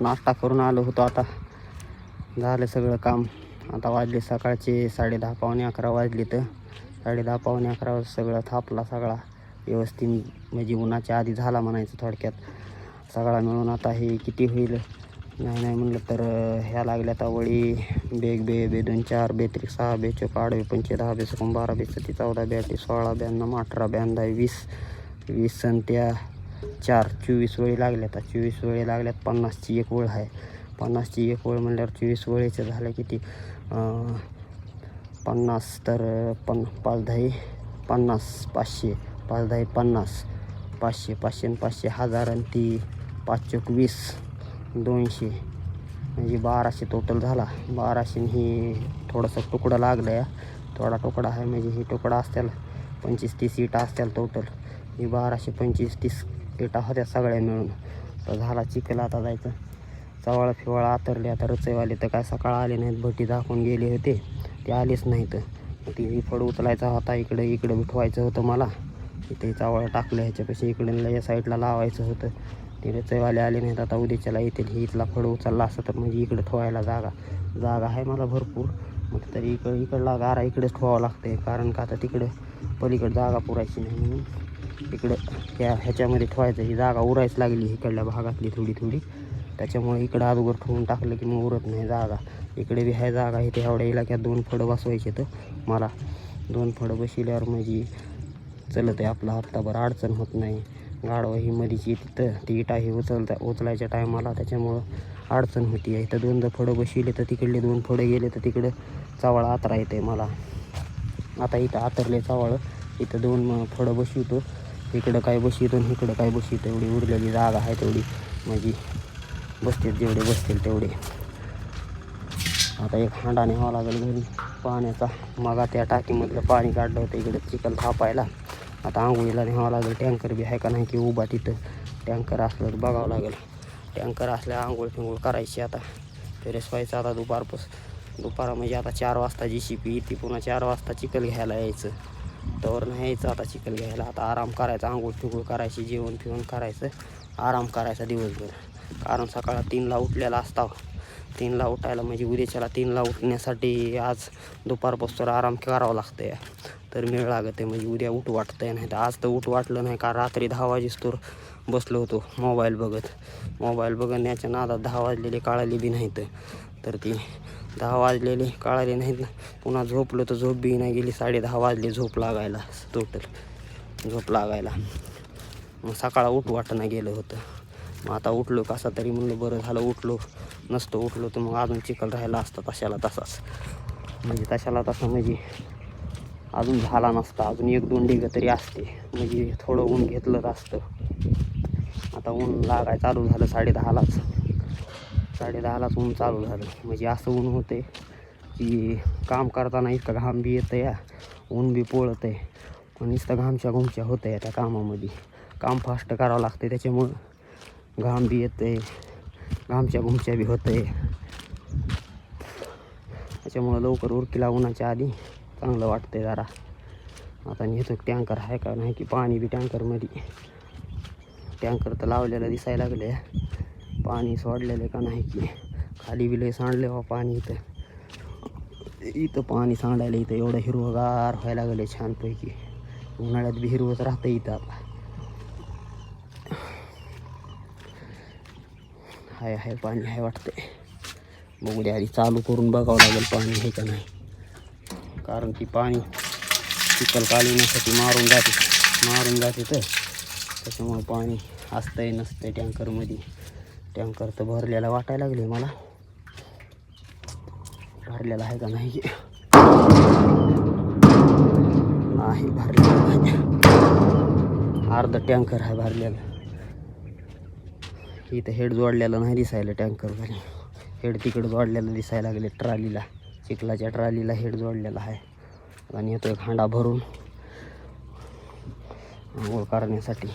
नाश्ता करून आलो होतो आता. झालं सगळं काम. आता वाजले सकाळचे साडेदहा पावणे अकरा वाजले तर. साडेदहा पावणे अकरा वाज सगळं थापला सगळा. व्यवस्थित म्हणजे उन्हाच्या आधी झाला म्हणायचं थोडक्यात. सगळा मिळून आता हे किती होईल? नाही नाही म्हणलं तर ह्या लागल्या आता वळी. बेग बे बे दोन चार बे त्रिक सहा बे चौक आठ बे पंचे दहा बे सकून बारा बे सती चौदा बे अठ्ठी सोळा ब्याण्णव अठरा ब्याण्णव वीस. वीस संत्या चार चोवीस वळी लागल्यात. आता चोवीस वळी लागल्यात पन्नासची एक ओळ आहे. पन्नासची एक ओळ म्हणल्यावर चोवीस वळीचं झालं किती? पन्नास तर पन पाच दहा पन्नास पाचशे. पाच दहा पन्नास. पाचशे पाचशे आणि पाचशे हजार आणि ती पाच चौक वीस दोनशे. म्हणजे बाराशे टोटल झाला. बाराशे ही थोडंसं तुकडं लागलं आहे थोडा तुकडा आहे म्हणजे ही तुकडा असतील पंचवीस तीस सीट असतील टोटल ही बाराशे पंचवीस तीस इटा होत्या सगळ्या मिळून. तर झाला चिखल आता जायचं. चवळा फिवळा आतरले. आता रचईवाले तर काय सकाळ आले नाहीत. भटी दाखवून गेले होते. ते आलेच नाहीत. ती फळ उचलायचा होता. इकडे इकडे उठवायचं होतं मला. इथे चावळं टाकलं ह्याच्यापेक्षा इकडे या साईडला लावायचं होतं. ते रचईवाले आले नाहीत. आता उद्याच्याला येतील. इथला फळ उचलला असं तर म्हणजे इकडे ठेवायला जागा. जागा आहे मला भरपूर. मग तरी इकडं इकडला गारा इकडेच ठेवावं लागते कारण का आता तिकडे पलीकडे जागा पुरायची नाही म्हणून. इकडं ह्या ह्याच्यामध्ये ठेवायचं ही जागा उरायच लागली इकडल्या भागातली थोडी थोडी. त्याच्यामुळे इकडं अगोदर ठेवून टाकलं की मग उरत नाही जागा. इकडे बी ह्या जागा इथे एवढ्या इलाक्यात दोन फळं बसवायचे तर मला. दोन फळं बसल्यावर माझी म्हणजे चलत आहे आपला हप्ताभर अडचण होत नाही. गाडवा ही मधीची तिथं ती इटा ही उचलता उचलायच्या टायमाला त्याच्यामुळं अडचण होती. आहे इथं दोनदा फळं बसविले तर तिकडले दोन फळं गेले तर तिकडं चावळ आतरा येते मला. आता इथं आतरले चावळ इथं दोन फळं बसवितो. इकडं काय बशीत आणि इकडं काय बशीत एवढी उरलेली जागा आहे तेवढी. म्हणजे बसतील जेवढे बसतील तेवढे. आता एक हांडा न्यावा लागेल घरी. पाण्याचा मग त्या टाकीमधलं पाणी काढलं होतं इकडे चिखल थापायला. आता आंघोळीला न्यावं लागेल. टँकर बी आहे का नाही की उभा तिथं. टँकर असलं तर बघावं लागेल. टँकर असल्या आंघोळ फिंगोळ करायची आता. फ्रेश व्हायचं आता दुपारपास दुपारा म्हणजे आता चार वाजता जी सी पी ती पुन्हा चार वाजता चिखल घ्यायला यायचं. तवर नाही यायचं आता चिखल घ्यायला. आता आराम करायचा आंघोळ फिंगोळ करायची जेवण फिवण करायचं आराम करायचा दिवसभर. कारण सकाळ तीनला उठलेला असता तीनला उठायला म्हणजे उद्याच्याला तीनला उठण्यासाठी आज दुपारपासून आराम करावा लागतं तर मिळ लागत आहे म्हणजे उद्या उठ वाटतं आहे नाही तर आज तर उठ वाटलं नाही का रात्री दहा वाजेस तर बसलो होतो मोबाईल बघत. मोबाईल बघण्याच्या नादात दहा वाजलेले काळाले बी नाहीत. तर ती दहा वाजलेले काळाले नाहीत ना पुन्हा झोपलो तर झोप बी नाही गेली. साडे दहा वाजले झोप लागायला टोटल झोप लागायला. मग सकाळ उठ वाटणं गेलं होतं. मग आता उठलो कसा तरी म्हणलं बरं झालं उठलो. नसतं उठलो तर मग अजून चिखल राहिला असता तशाला तसाच. म्हणजे तशाला तसा म्हणजे अजून झाला नसता. अजून एक दोन डिगं तरी असते. म्हणजे थोडं ऊन घेतलंच असतं. आता ऊन लागाय चालू झालं साडे दहालाच साडे दहालाच ऊन चालू झालं. म्हणजे असं ऊन होते की काम करताना इतकं घाम बी येतं या ऊन बी पोळत आहे पण नुसतं घामच्या घुमच्या होतं आहे त्या कामामध्ये. काम फास्ट करावं लागते त्याच्यामुळं घाम बी येते घामच्या घुमच्या बी होतं आहे त्याच्यामुळं लवकर उरकीला उन्हाच्या आधी चांगलं वाटतंय जरा. आता नेतो टँकर आहे का नाही की पाणी बी टँकरमध्ये. टँकर तर लावलेलं दिसायला लागले पाणी सोडलेलं का नाही? की खाली बी सांडले बा पाणी इथं. इथं पाणी सांडायला इथं एवढं हिरवगार व्हायला लागले छानपैकी. उन्हाळ्यात बी हिरवंच राहतं इथं आता. हाय हाय पाणी हाय वाटतंय. बघू द्या आधी चालू करून बघावं लागेल पाणी आहे का नाही. कारण की पाणी चिखल काढण्यासाठी मारून जाते. मारून जाते तर. त्याच्यामुळं पाणी असतंय नसतंय टँकरमध्ये. टँकर तर भरलेला वाटायला लागले मला. भरलेला आहे का नाही? नाही भरलेला नाही. अर्धा टँकर आहे भरलेला. इथं हेड जोडलेलं नाही दिसायला टँकर झाले हेड तिकडं जोडलेलं दिसायला लागले ट्रॉलीला. चिखलाच्या ट्रॉलीला हेड जोडलेला आहे. आणि येतो एक हांडा भरून. आंघोळ करण्यासाठी.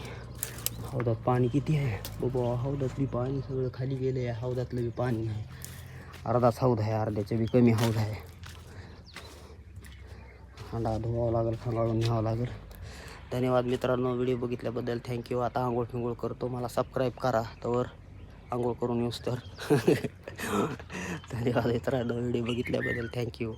हौदात पाणी किती आहे? बाबा हौदात बी पाणी सगळं खाली गेलं आहे. हौदातलं बी पाणी नाही अर्धाच हौद आहे अर्ध्याच्या बी कमी हौद आहे. हांडा धुवावं लागेल खांगाळून न्यावं लागेल. धन्यवाद मित्रांनो व्हिडिओ बघितल्याबद्दल थँक्यू आता आंघोळ फिंगोळ करतो. मला सबस्क्राईब करा. तर आंघोळ करून येऊस तर. धन्यवाद मित्रांनो व्हिडिओ बघितल्याबद्दल थँक्यू